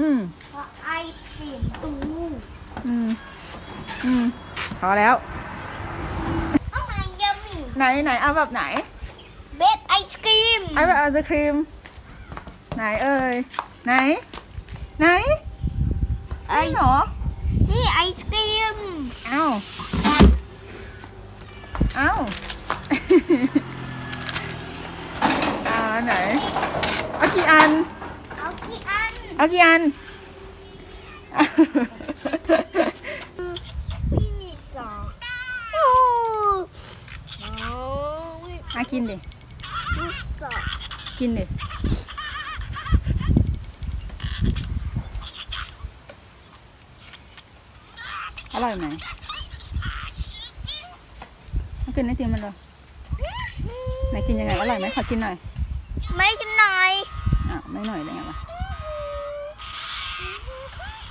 อืม เพราะไอติมตู อืม อืม พอแล้ว เอามาเยอะมี ไหนไหนเอาแบบไหน เบสไอศครีม เอาแบบไอศครีม ไหนเอ่ย ไหน ไหน ไอ นี่เหรอ นี่ไอศครีม เอ้า เอ้า อ่าไหน เอากี่อัน เอากี่อัน น เอากี่อันนี่มีสองโอ้โหอากินดิ มีสองกินดิ อร่อยไหมเอากินไอติมมันเลยไหนกินยังไง อร่อยไหมขอกินหน่อย ไม่กันหน่อย อะไม่หน่อยได้ไงวะ Mm-hmm.